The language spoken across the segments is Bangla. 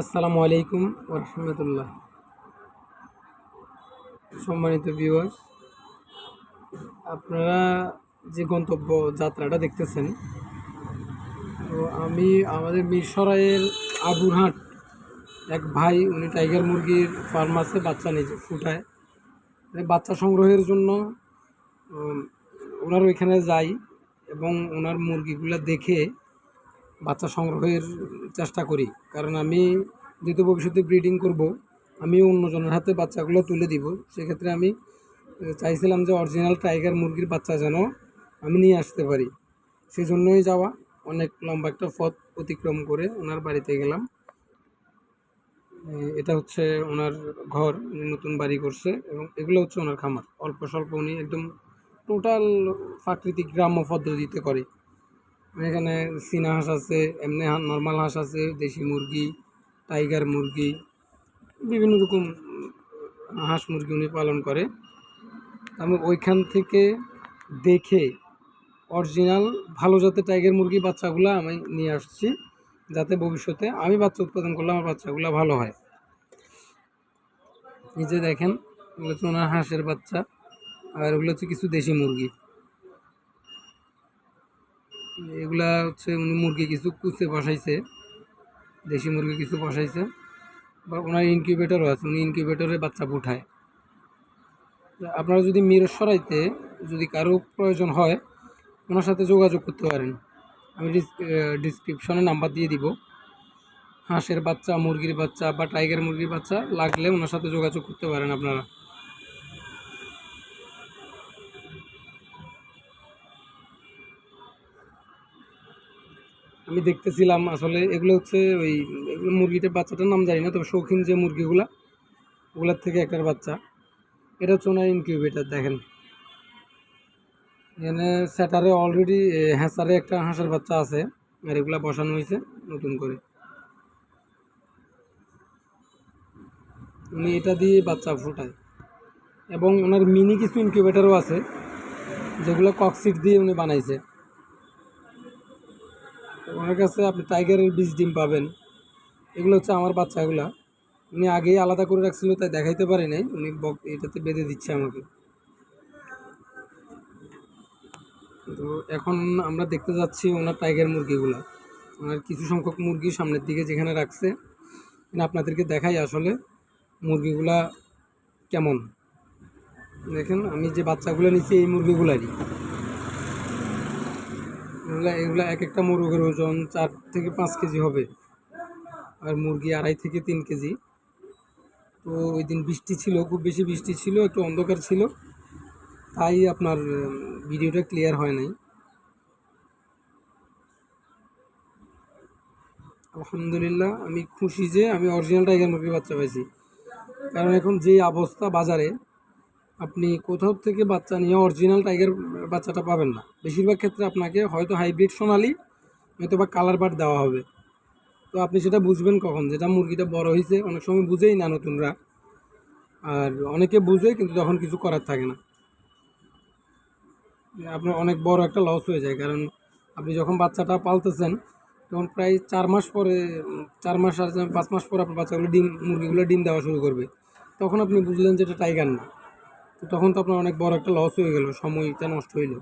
আসসালামু আলাইকুম রহমতুল্লাহ। সম্মানিত ভিউয়ার্স আপনারা যে গন্তব্য যাত্রাটা দেখতেছেন, তো আমি আমাদের মিরসরাইয়ের আবুরহাট, এক ভাই উনি টাইগার মুরগির ফার্ম আছে, বাচ্চা নিজে ফুটায়। বাচ্চা সংগ্রহের জন্য ওনার ওইখানে যাই এবং ওনার মুরগিগুলো দেখে বাচ্চা সংগ্রহের চেষ্টা করি। কারণ আমি যেহেতু ভবিষ্যতে ব্রিডিং করব, আমি অন্যজনের হাতে বাচ্চাগুলো তুলে দিব, সেক্ষেত্রে আমি চাইছিলাম যে অরিজিনাল টাইগার মুরগির বাচ্চা যেন আমি নিয়ে আসতে পারি। সেই জন্যই যাওয়া, অনেক লম্বা একটা পথ অতিক্রম করে ওনার বাড়িতে গেলাম। এটা হচ্ছে ওনার ঘর নতুন বাড়ি করছে এবং এগুলো হচ্ছে ওনার খামার। অল্প স্বল্প উনি একদম টোটাল প্রাকৃতিক গ্রাম্য পদ্ধতিতে করে। এখানে চীনা হাঁস আছে, এমনি নর্মাল হাঁস আছে, দেশি মুরগি টাইগার মুরগি, বিভিন্ন রকম হাঁস মুরগি উনি পালন করে। আমি ওইখান থেকে দেখে অরিজিনাল ভালো জাতের টাইগার মুরগি বাচ্চাগুলো আমি নিয়ে আসছি, যাতে ভবিষ্যতে আমি বাচ্চা উৎপাদন করলে আমার বাচ্চাগুলো ভালো হয়। নিজে দেখেন, এগুলো হচ্ছে ওনার হাঁসের বাচ্চা, আর ওগুলো হচ্ছে কিছু দেশি মুরগি। এগুলা হচ্ছে উনি মুরগি কিছু কুচে বসাইছে, দেশি মুরগি কিছু বসাইছে, বা ওনার ইনকিউবেটরও আছে, উনি ইনকিউবেটরে বাচ্চা তো আপনারা যদি মিরসরাইতে যদি কারও প্রয়োজন হয়, ওনার সাথে যোগাযোগ করতে পারেন। আমি ডিসক্রিপশনে নাম্বার দিয়ে দিব। হাঁসের বাচ্চা, মুরগির বাচ্চা বা টাইগার মুরগির বাচ্চা লাগলে ওনার সাথে যোগাযোগ করতে পারেন আপনারা। আমি দেখতেছিলাম আসলে এগুলো হচ্ছে ওই, এগুলো মুরগিটার বাচ্চাটার নাম জানি না, তবে শৌখিন যে মুরগিগুলা, ওগুলার থেকে একটার বাচ্চা। এটা হচ্ছে ওনার ইনকিউবেটার দেখেন। এখানে স্যাটারে অলরেডি হ্যাঁসারে একটা হাঁসের বাচ্চা আছে, আর এগুলা বসানো হয়েছে নতুন করে। উনি এটা দিয়ে বাচ্চা ফুটায়। এবং ওনার মিনি কিছু ইনকিউবেটারও আছে, যেগুলো ককসিট দিয়ে উনি বানাইছে। ওনার কাছে আপনি টাইগারের বীজ ডিম পাবেন। এগুলো হচ্ছে আমার বাচ্চাগুলা। উনি আগেই আলাদা করে রাখছিল, তাই দেখাইতে পারি নাই। উনি বক এটাতে বেঁধে দিচ্ছে আমাকে। তো এখন আমরা দেখতে যাচ্ছি ওনার টাইগার মুরগিগুলা। ওনার কিছু সংখ্যক মুরগি সামনের দিকে যেখানে রাখছে। আপনাদেরকে দেখাই আসলে মুরগিগুলা কেমন। দেখেন, আমি যে বাচ্চাগুলো নিচ্ছি এই মুরগিগুলারই। এগুলা এক একটা মুরগের ওজন চার থেকে পাঁচ কেজি হবে। আর মুরগি আড়াই থেকে তিন কেজি। তো ওই দিন বৃষ্টি ছিল, খুব বেশি বৃষ্টি ছিল, একটু অন্ধকার ছিল। তাই আপনার ভিডিওটা ক্লিয়ার হয় নাই। আলহামদুলিল্লাহ, আমি খুশি যে আমি অরিজিনাল টাইগার মুরগির বাচ্চা পাইছি। কারণ এখন যে অবস্থা বাজারে আপনি কোথাও থেকে বাচ্চা নিয়ে অরিজিনাল টাইগার বাচ্চাটা পাবেন না। বেশিরভাগ ক্ষেত্রে আপনাকে হয়তো হাইব্রিড সোনালি হয়তো বা কালার বাট দেওয়া হবে। তো আপনি সেটা বুঝবেন কখন? যেটা মুরগিটা বড় হয়েছে অনেক সময় বুঝেই না নতুনরা। আর অনেকে বুঝে, কিন্তু তখন কিছু করার থাকে না। আপনার অনেক বড় একটা লস হয়ে যায়। কারণ আপনি যখন বাচ্চাটা পালতেছেন, তখন প্রায় চার মাস পরে, চার মাস আর পাঁচ মাস পরে আপনার বাচ্চাগুলো ডিম, মুরগিগুলো ডিম দেওয়া শুরু করবে। তখন আপনি বুঝলেন যে এটা টাইগার না। তো তখন তো আপনার অনেক বড় একটা লস হয়ে গেল, সময়টা নষ্ট হইল।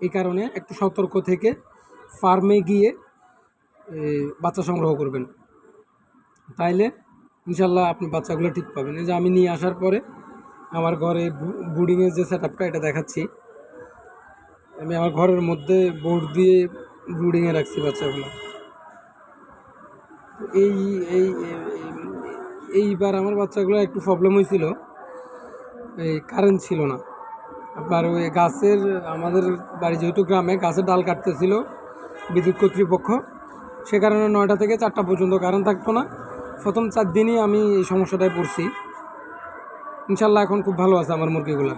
এই কারণে একটু সতর্ক থেকে ফার্মে গিয়ে বাচ্চা সংগ্রহ করবেন। তাইলে ইনশাল্লাহ আপনি বাচ্চাগুলো ঠিক পাবেন। এই যে আমি নিয়ে আসার পরে আমার ঘরে বোর্ডিংয়ের যে সেট আপটা এটা দেখাচ্ছি। আমি আমার ঘরের মধ্যে বোর্ড দিয়ে ব্রুডিংয়ে রাখছি বাচ্চাগুলো। এই এই, এই- এইবার আমার বাচ্চাগুলো একটু প্রবলেম হয়েছিল এই কারেন্ট ছিল না। আপনার ওই গাছের, আমাদের বাড়ি যেহেতু গ্রামে গাছের ডাল কাটতেছিল বিদ্যুৎ কর্তৃপক্ষ। সে কারণে নয়টা থেকে চারটা পর্যন্ত কারেন্ট থাকতো না। প্রথম চার দিনই আমি এই সমস্যাটায় পড়ছি। ইনশাল্লাহ এখন খুব ভালো আছে আমার মুরগিগুলো।